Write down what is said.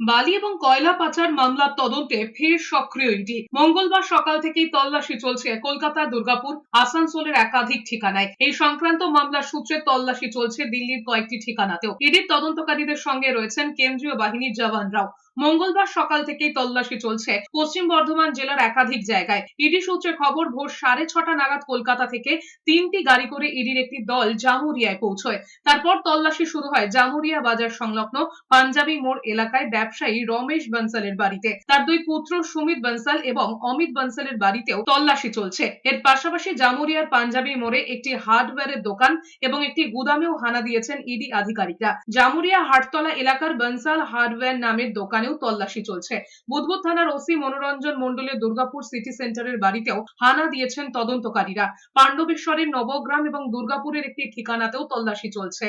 বালি এবং কয়লা পাচার মামলার তদন্তে ফের সক্রিয় ইডি। মঙ্গলবার সকাল থেকেই তল্লাশি চলছে কলকাতা, দুর্গাপুর, আসানসোলের একাধিক ঠিকানায়। এই সংক্রান্ত মামলার সূত্রে তল্লাশি চলছে দিল্লির কয়েকটি ঠিকানাতেও। ইডির তদন্তকারীদের সঙ্গে রয়েছেন কেন্দ্রীয় বাহিনীর জওয়ানরাও মঙ্গলবার সকাল থেকেই তল্লাশি চলছে পশ্চিম বর্ধমান জেলার একাধিক জায়গায়। ইডি সূত্রে খবর, ভোর সাড়ে ছটা নাগাদ কলকাতা থেকে তিনটি গাড়ি করে ইডির একটি দল জামুরিয়ায় পৌঁছয়। তারপর তল্লাশি শুরু হয় জামুরিয়া বাজার সংলগ্ন পাঞ্জাবি মোড় এলাকায় ব্যবসায়ী রমেশ বনসালের বাড়িতে। তার দুই পুত্র সুমিত বনসাল এবং অমিত বনসালের বাড়িতেও তল্লাশি চলছে। এর পাশাপাশি জামুরিয়ার পাঞ্জাবি মোড়ে একটি হার্ডওয়্যারের দোকান এবং একটি গুদামেও হানা দিয়েছেন ইডি আধিকারিকরা। জামুরিয়া হাটতলা এলাকার বনসাল হার্ডওয়্যার নামের দোকানেও তল্লাশি চলছে। বুধবুদ থানার ওসি মনোরঞ্জন মন্ডলের দুর্গাপুর সিটি সেন্টারের বাড়িতেও হানা দিয়েছেন তদন্তকারীরা। পাণ্ডবেশ্বরের নবগ্রাম এবং দুর্গাপুরের একটি ঠিকানাতেও তল্লাশি চলছে।